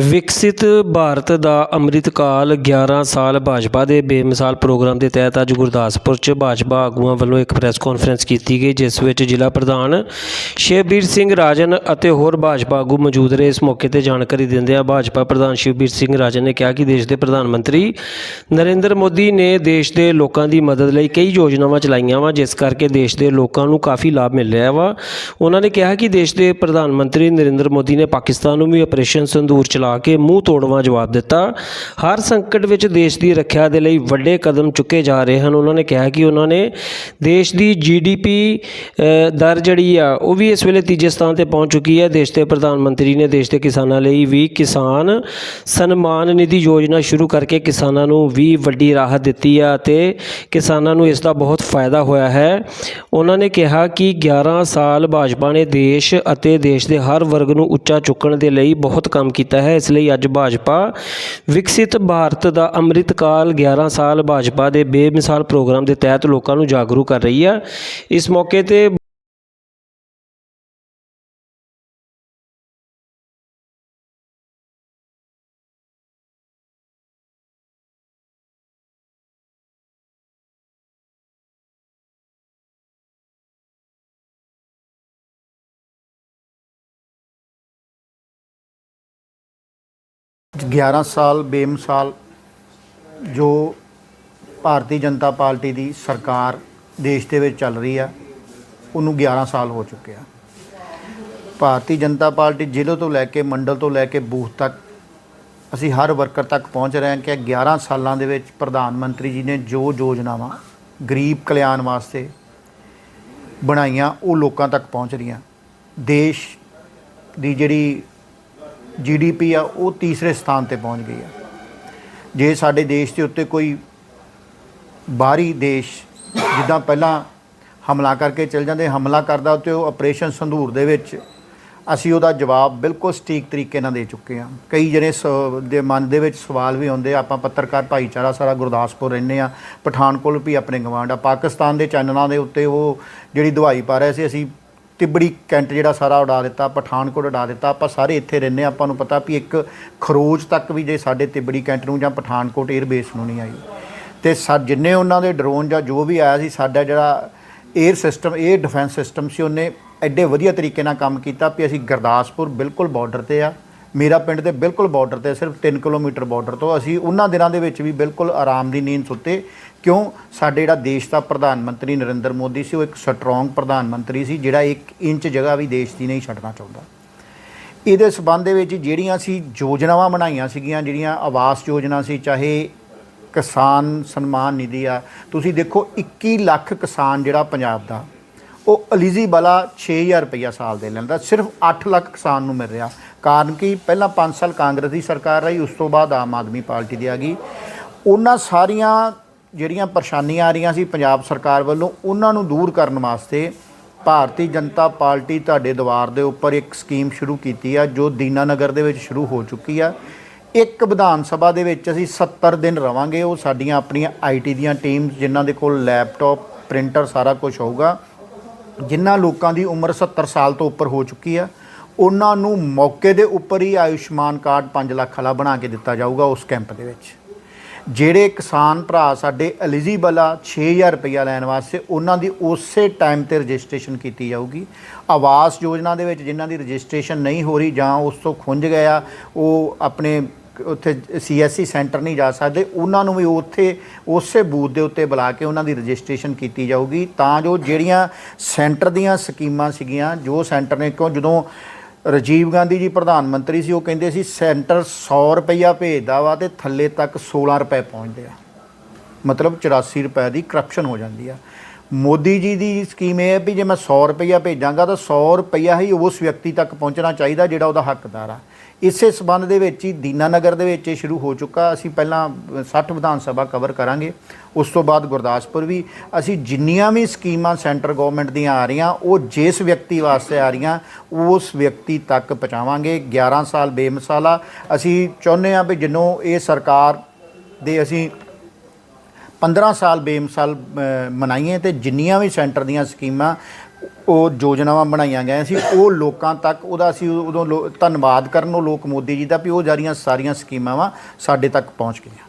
ਵਿਕਸਿਤ ਭਾਰਤ ਦਾ ਅੰਮ੍ਰਿਤ ਕਾਲ 11 ਸਾਲ ਭਾਜਪਾ ਦੇ ਬੇਮਿਸਾਲ ਪ੍ਰੋਗਰਾਮ ਦੇ ਤਹਿਤ ਅੱਜ ਗੁਰਦਾਸਪੁਰ 'ਚ ਭਾਜਪਾ ਆਗੂਆਂ ਵੱਲੋਂ ਇੱਕ ਪ੍ਰੈਸ ਕਾਨਫਰੰਸ ਕੀਤੀ ਗਈ, ਜਿਸ ਵਿੱਚ ਜ਼ਿਲ੍ਹਾ ਪ੍ਰਧਾਨ ਸ਼ਿਵਬੀਰ ਸਿੰਘ ਰਾਜਨ ਅਤੇ ਹੋਰ ਭਾਜਪਾ ਆਗੂ ਮੌਜੂਦ ਰਹੇ। ਇਸ ਮੌਕੇ ਤੇ ਜਾਣਕਾਰੀ ਦਿੰਦਿਆਂ ਭਾਜਪਾ ਪ੍ਰਧਾਨ ਸ਼ਿਵਬੀਰ ਸਿੰਘ ਰਾਜਨ ਨੇ ਕਿਹਾ ਕਿ ਦੇਸ਼ ਦੇ ਪ੍ਰਧਾਨ ਮੰਤਰੀ ਨਰਿੰਦਰ ਮੋਦੀ ਨੇ ਦੇਸ਼ ਦੇ ਲੋਕਾਂ ਦੀ ਮਦਦ ਲਈ ਕਈ ਯੋਜਨਾਵਾਂ ਚਲਾਈਆਂ ਵਾ, ਜਿਸ ਕਰਕੇ ਦੇਸ਼ ਦੇ ਲੋਕਾਂ ਨੂੰ ਕਾਫੀ ਲਾਭ ਮਿਲ ਰਿਹਾ ਵਾ। ਉਹਨਾਂ ਨੇ ਕਿਹਾ ਕਿ ਦੇਸ਼ ਦੇ ਪ੍ਰਧਾਨ ਮੰਤਰੀ ਨਰਿੰਦਰ ਮੋਦੀ ਨੇ ਪਾਕਿਸਤਾਨ ਨੂੰ ਵੀ ਆਪਰੇਸ਼ਨ ਸੰਦੂਰ ਚਲਾ ਕੇ ਮੂੰਹ ਤੋੜਵਾਂ ਜਵਾਬ ਦਿੱਤਾ। ਹਰ ਸੰਕਟ ਵਿੱਚ ਦੇਸ਼ ਦੀ ਰੱਖਿਆ ਦੇ ਲਈ ਵੱਡੇ ਕਦਮ ਚੁੱਕੇ ਜਾ ਰਹੇ ਹਨ। ਉਹਨਾਂ ਨੇ ਕਿਹਾ ਕਿ ਉਹਨਾਂ ਨੇ ਦੇਸ਼ ਦੀ ਜੀਡੀਪੀ ਦਰ ਜਿਹੜੀ ਆ, ਉਹ ਵੀ ਇਸ ਵੇਲੇ ਤੀਜੇ ਸਥਾਨ ਤੇ ਪਹੁੰਚ ਚੁੱਕੀ ਹੈ। ਦੇਸ਼ ਦੇ ਪ੍ਰਧਾਨ ਮੰਤਰੀ ਨੇ ਦੇਸ਼ ਦੇ ਕਿਸਾਨਾਂ ਲਈ ਵੀ ਕਿਸਾਨ ਸਨਮਾਨ ਨਿਧੀ ਯੋਜਨਾ ਸ਼ੁਰੂ ਕਰਕੇ ਕਿਸਾਨਾਂ ਨੂੰ ਵੀ ਵੱਡੀ ਰਾਹਤ ਦਿੱਤੀ ਆ ਅਤੇ ਕਿਸਾਨਾਂ ਨੂੰ ਇਸ ਦਾ ਬਹੁਤ ਫਾਇਦਾ ਹੋਇਆ ਹੈ। ਉਹਨਾਂ ਨੇ ਕਿਹਾ ਕਿ 11 ਸਾਲ ਭਾਜਪਾ ਨੇ ਦੇਸ਼ ਅਤੇ ਦੇਸ਼ ਦੇ ਹਰ ਵਰਗ ਨੂੰ ਉੱਚਾ ਚੁੱਕਣ ਦੇ ਲਈ ਬਹੁਤ ਕੰਮ ਕੀਤਾ ਹੈ। ਇਸ ਲਈ ਅੱਜ ਭਾਜਪਾ ਵਿਕਸਿਤ ਭਾਰਤ ਦਾ ਅੰਮ੍ਰਿਤ ਕਾਲ 11 ਸਾਲ ਭਾਜਪਾ ਦੇ ਬੇਮਿਸਾਲ ਪ੍ਰੋਗਰਾਮ ਦੇ ਤਹਿਤ ਲੋਕਾਂ ਨੂੰ ਜਾਗਰੂਕ ਕਰ ਰਹੀ ਹੈ। ਇਸ ਮੌਕੇ ਤੇ ਗਿਆਰਾਂ ਸਾਲ ਬੇਮਿਸਾਲ ਜੋ ਭਾਰਤੀ ਜਨਤਾ ਪਾਰਟੀ ਦੀ ਸਰਕਾਰ ਦੇਸ਼ ਦੇ ਵਿੱਚ ਚੱਲ ਰਹੀ ਆ, ਉਹਨੂੰ 11 ਸਾਲ ਹੋ ਚੁੱਕੇ ਆ। ਭਾਰਤੀ ਜਨਤਾ ਪਾਰਟੀ ਜ਼ਿਲ੍ਹੇ ਤੋਂ ਲੈ ਕੇ ਮੰਡਲ ਤੋਂ ਲੈ ਕੇ ਬੂਥ ਤੱਕ ਅਸੀਂ ਹਰ ਵਰਕਰ ਤੱਕ ਪਹੁੰਚ ਰਹੇ ਹਾਂ ਕਿ 11 ਸਾਲਾਂ ਦੇ ਵਿੱਚ ਪ੍ਰਧਾਨ ਮੰਤਰੀ ਜੀ ਨੇ ਜੋ ਯੋਜਨਾਵਾਂ ਗਰੀਬ ਕਲਿਆਣ ਵਾਸਤੇ ਬਣਾਈਆਂ, ਉਹ ਲੋਕਾਂ ਤੱਕ ਪਹੁੰਚ ਰਹੀਆਂ। ਦੇਸ਼ ਦੀ ਜਿਹੜੀ ਜੀਡੀਪੀ ਆ ਉਹ ਤੀਸਰੇ ਸਥਾਨ ਤੇ ਪਹੁੰਚ ਗਈ ਆ। ਜੇ ਸਾਡੇ ਦੇਸ਼ ਦੇ ਉੱਤੇ ਕੋਈ ਬਾਹਰੀ ਦੇਸ਼ ਜਿੱਦਾਂ ਪਹਿਲਾਂ ਹਮਲਾ ਕਰਕੇ ਚਲ ਜਾਂਦੇ ਹਮਲਾ ਕਰਦਾ ਤੇ ਉਹ ਆਪਰੇਸ਼ਨ ਸੰਧੂਰ ਦੇ ਵਿੱਚ ਅਸੀਂ ਉਹਦਾ ਜਵਾਬ ਬਿਲਕੁਲ ਸਟੀਕ ਤਰੀਕੇ ਨਾਲ ਦੇ ਚੁੱਕੇ ਹਾਂ। ਕਈ ਜਿਹੜੇ ਸ- ਦੇ ਮਨ ਦੇ ਵਿੱਚ ਸਵਾਲ ਵੀ ਆਉਂਦੇ ਆ, ਆਪਾਂ ਪੱਤਰਕਾਰ ਭਾਈਚਾਰਾ ਸਾਰਾ ਗੁਰਦਾਸਪੁਰ ਰਹਿੰਦੇ ਆ ਪਠਾਨਕੋਟ ਵੀ ਆਪਣੇ ਗਵਾਂਡ ਆ ਪਾਕਿਸਤਾਨ ਦੇ ਚੈਨਲਾਂ ਦੇ ਉੱਤੇ ਉਹ ਜਿਹੜੀ ਦਵਾਈ ਪਾ ਰਹੇ ਸੀ ਅਸੀਂ ਤਿਬੜੀ ਕੈਂਟ ਜਿਹੜਾ ਸਾਰਾ ਉਡਾ ਦਿੱਤਾ, ਪਠਾਨਕੋਟ ਉਡਾ ਦਿੱਤਾ, ਆਪਾਂ ਸਾਰੇ ਇੱਥੇ ਰਹਿੰਦੇ ਆਪਾਂ ਨੂੰ ਪਤਾ ਵੀ ਇੱਕ ਖਰੋਜ ਤੱਕ ਵੀ ਜੇ ਸਾਡੇ ਤਿਬੜੀ ਕੈਂਟ ਨੂੰ ਜਾਂ ਪਠਾਨਕੋਟ 에ਅਰਬੇਸ ਨੂੰ ਨਹੀਂ ਆਈ। ਤੇ ਸਾ, ਜਿੰਨੇ ਉਹਨਾਂ ਦੇ ਡਰੋਨ ਜਾਂ ਜੋ ਵੀ ਆਇਆ ਸੀ, ਸਾਡਾ ਜਿਹੜਾ air system air defence system ਸੀ, ਉਹਨੇ ਐਡੇ ਵਧੀਆ ਤਰੀਕੇ ਨਾਲ ਕੰਮ ਕੀਤਾ ਵੀ ਅਸੀਂ ਗਰਦਾਸਪੁਰ ਬਿਲਕੁਲ ਬਾਰਡਰ ਤੇ ਆ। ਮੇਰਾ ਪਿੰਡ ਦੇ ਬਿਲਕੁਲ ਬਾਰਡਰ ਤੇ ਸਿਰਫ 3 ਕਿਲੋਮੀਟਰ ਬਾਰਡਰ ਤੋਂ। ਅਸੀਂ ਉਹਨਾਂ ਦਿਨਾਂ ਦੇ ਵਿੱਚ ਵੀ ਬਿਲਕੁਲ ਆਰਾਮ ਦੀ ਨੀਂਦ ਸੁੱਤੇ। ਕਿਉਂ ਸਾਡੇ ਜਿਹੜਾ ਦੇਸ਼ ਦਾ ਪ੍ਰਧਾਨ ਮੰਤਰੀ ਨਰਿੰਦਰ ਮੋਦੀ ਸੀ, ਉਹ ਇੱਕ ਸਟਰੋਂਗ ਪ੍ਰਧਾਨ ਮੰਤਰੀ ਸੀ, ਜਿਹੜਾ 1 ਇੰਚ ਜਗ੍ਹਾ ਵੀ ਦੇਸ਼ ਦੀ ਨਹੀਂ ਛੱਡਣਾ ਚਾਹੁੰਦਾ। ਇਹਦੇ ਸਬੰਧ ਦੇ ਵਿੱਚ ਜਿਹੜੀਆਂ ਅਸੀਂ ਯੋਜਨਾਵਾਂ ਬਣਾਈਆਂ ਸੀਗੀਆਂ, ਜਿਹੜੀਆਂ ਆਵਾਸ ਯੋਜਨਾ ਸੀ, ਚਾਹੇ ਕਿਸਾਨ ਸਨਮਾਨ ਨਿਧੀ ਆ, ਤੁਸੀਂ ਦੇਖੋ 21 ਲੱਖ ਕਿਸਾਨ ਜਿਹੜਾ ਪੰਜਾਬ ਦਾ, ਉਹ ਐਲੀਜੀਬਲ ਆ 6000 ਰੁਪਇਆ ਸਾਲ ਦੇ ਲੈਂਦਾ, ਸਿਰਫ 8 ਲੱਖ ਕਿਸਾਨ ਨੂੰ ਮਿਲ ਰਿਹਾ। ਕਾਰਨ ਕਿ? ਪਹਿਲਾਂ 5 ਸਾਲ ਕਾਂਗਰਸ ਦੀ ਸਰਕਾਰ ਰਹੀ, ਉਸ ਤੋਂ ਬਾਅਦ ਆਮ ਆਦਮੀ ਪਾਰਟੀ ਦੀ ਆ ਗਈ। ਉਹਨਾਂ ਸਾਰੀਆਂ ਜਿਹੜੀਆਂ ਪਰੇਸ਼ਾਨੀਆਂ ਆ ਰਹੀਆਂ ਸੀ ਪੰਜਾਬ ਸਰਕਾਰ ਵੱਲੋਂ, ਉਹਨਾਂ ਨੂੰ ਦੂਰ ਕਰਨ ਵਾਸਤੇ ਭਾਰਤੀ ਜਨਤਾ ਪਾਰਟੀ ਤੁਹਾਡੇ ਦੁਆਰ ਦੇ ਉੱਪਰ ਇੱਕ ਸਕੀਮ ਸ਼ੁਰੂ ਕੀਤੀ ਆ, ਜੋ ਦੀਨਾਨਗਰ ਦੇ ਵਿੱਚ ਸ਼ੁਰੂ ਹੋ ਚੁੱਕੀ ਆ। ਇੱਕ ਵਿਧਾਨ ਸਭਾ ਦੇ ਵਿੱਚ ਅਸੀਂ 70 ਦਿਨ ਰਵਾਂਗੇ, ਉਹ ਸਾਡੀਆਂ ਆਪਣੀਆਂ ਆਈਟੀ ਦੀਆਂ ਟੀਮਸ, ਜਿਨ੍ਹਾਂ ਦੇ ਕੋਲ ਲੈਪਟਾਪ, ਪ੍ਰਿੰਟਰ ਸਾਰਾ ਕੁਝ ਹੋਊਗਾ। ਜਿਨ੍ਹਾਂ ਲੋਕਾਂ ਦੀ ਉਮਰ 70 ਸਾਲ ਤੋਂ ਉੱਪਰ ਹੋ ਚੁੱਕੀ ਆ, ਉਹਨਾਂ ਨੂੰ ਮੌਕੇ ਦੇ ਉੱਪਰ ਹੀ ਆਯੁਸ਼ਮਾਨ ਕਾਰਡ 5 ਲੱਖ ਵਾਲਾ ਬਣਾ ਕੇ ਦਿੱਤਾ ਜਾਊਗਾ ਉਸ ਕੈਂਪ ਦੇ ਵਿੱਚ। ਜਿਹੜੇ ਕਿਸਾਨ ਭਰਾ ਸਾਡੇ ਐਲੀਜੀਬਲ ਆ 6000 ਰੁਪਇਆ ਲੈਣ ਵਾਸਤੇ, ਉਹਨਾਂ ਦੀ ਉਸੇ ਟਾਈਮ ਤੇ ਰਜਿਸਟ੍ਰੇਸ਼ਨ ਕੀਤੀ ਜਾਊਗੀ। ਆਵਾਸ ਯੋਜਨਾ ਦੇ ਵਿੱਚ ਜਿਨ੍ਹਾਂ ਦੀ ਰਜਿਸਟ੍ਰੇਸ਼ਨ ਨਹੀਂ ਹੋ ਰਹੀ ਜਾਂ ਉਸ ਤੋਂ ਖੁੰਝ ਗਿਆ ਉਹ ਆਪਣੇ ਉੱਥੇ ਸੀਐਸਸੀ ਸੈਂਟਰ ਨਹੀਂ ਜਾ ਸਕਦੇ, ਉਹਨਾਂ ਨੂੰ ਵੀ ਉੱਥੇ, ਉਸੇ ਬੂਥ ਦੇ ਉੱਤੇ ਬੁਲਾ ਕੇ ਉਹਨਾਂ ਦੀ ਰਜਿਸਟ੍ਰੇਸ਼ਨ ਕੀਤੀ ਜਾਊਗੀ। ਤਾਂ ਜੋ ਜਿਹੜੀਆਂ ਸੈਂਟਰ ਦੀਆਂ ਸਕੀਮਾਂ ਸੀਗੀਆਂ, ਜੋ ਸੈਂਟਰ ਨੇ, ਕਿਉਂ ਜਦੋਂ ਰਾਜੀਵ ਗਾਂਧੀ ਜੀ ਪ੍ਰਧਾਨ ਮੰਤਰੀ ਸੀ, ਉਹ ਕਹਿੰਦੇ ਸੀ, ਸੈਂਟਰ 100 ਰੁਪਈਆ ਭੇਜਦਾ ਵਾ ਤੇ ਥੱਲੇ ਤੱਕ 16 ਰੁਪਏ ਪਹੁੰਚਦੇ ਆ। ਮਤਲਬ 84 ਰੁਪਏ ਦੀ ਕਰਪਸ਼ਨ ਹੋ ਜਾਂਦੀ ਆ। ਮੋਦੀ ਜੀ ਦੀ ਸਕੀਮ ਇਹ ਹੈ ਵੀ ਜੇ ਮੈਂ 100 ਰੁਪਈਆ ਭੇਜਾਂਗਾ ਤਾਂ 100 ਰੁਪਈਆ ਹੀ ਉਸ ਵਿਅਕਤੀ ਤੱਕ ਪਹੁੰਚਣਾ ਚਾਹੀਦਾ ਜਿਹੜਾ ਉਹਦਾ ਹੱਕਦਾਰ ਆ। ਇਸੇ ਸਬੰਧ ਦੇ ਵਿੱਚ ਹੀ ਦੀਨਾਨਗਰ ਦੇ ਵਿੱਚ ਇਹ ਸ਼ੁਰੂ ਹੋ ਚੁੱਕਾ। ਅਸੀਂ ਪਹਿਲਾਂ 60 ਵਿਧਾਨ ਸਭਾ ਕਵਰ ਕਰਾਂਗੇ। ਉਸ ਤੋਂ ਬਾਅਦ ਗੁਰਦਾਸਪੁਰ ਵੀ। ਅਸੀਂ ਜਿੰਨੀਆਂ ਵੀ ਸਕੀਮਾਂ ਸੈਂਟਰ ਗਵਰਨਮੈਂਟ ਦੀਆਂ ਆ ਰਹੀਆਂ, ਉਹ ਜਿਸ ਵਿਅਕਤੀ ਵਾਸਤੇ ਆ ਰਹੀਆਂ, ਉਸ ਵਿਅਕਤੀ ਤੱਕ ਪਹੁੰਚਾਵਾਂਗੇ। 11 ਸਾਲ ਬੇਮਿਸਾਲਾ। ਅਸੀਂ ਚਾਹੁੰਦੇ ਹਾਂ ਵੀ ਜਿੰਨੋਂ ਇਹ ਸਰਕਾਰ ਦੇ ਅਸੀਂ 15 ਸਾਲ ਬੇਮਿਸਾਲ ਮਨਾਈਏ ਤੇ ਜਿੰਨੀਆਂ ਵੀ ਸੈਂਟਰ ਦੀਆਂ ਸਕੀਮਾਂ ਉਹ ਯੋਜਨਾਵਾਂ ਬਣਾਈਆਂ ਗਈਆਂ ਸੀ, ਉਹ ਲੋਕਾਂ ਤੱਕ ਉਹਦਾ ਅਸੀਂ ਉਦੋਂ ਲੋ- ਧੰਨਵਾਦ ਕਰਨ ਉਹ ਲੋਕ ਮੋਦੀ ਜੀ ਦਾ ਵੀ ਉਹ ਜਾਰੀਆਂ ਸਾਰੀਆਂ ਸਕੀਮਾਂ ਵਾ ਸਾਡੇ ਤੱਕ ਪਹੁੰਚ ਗਈਆਂ।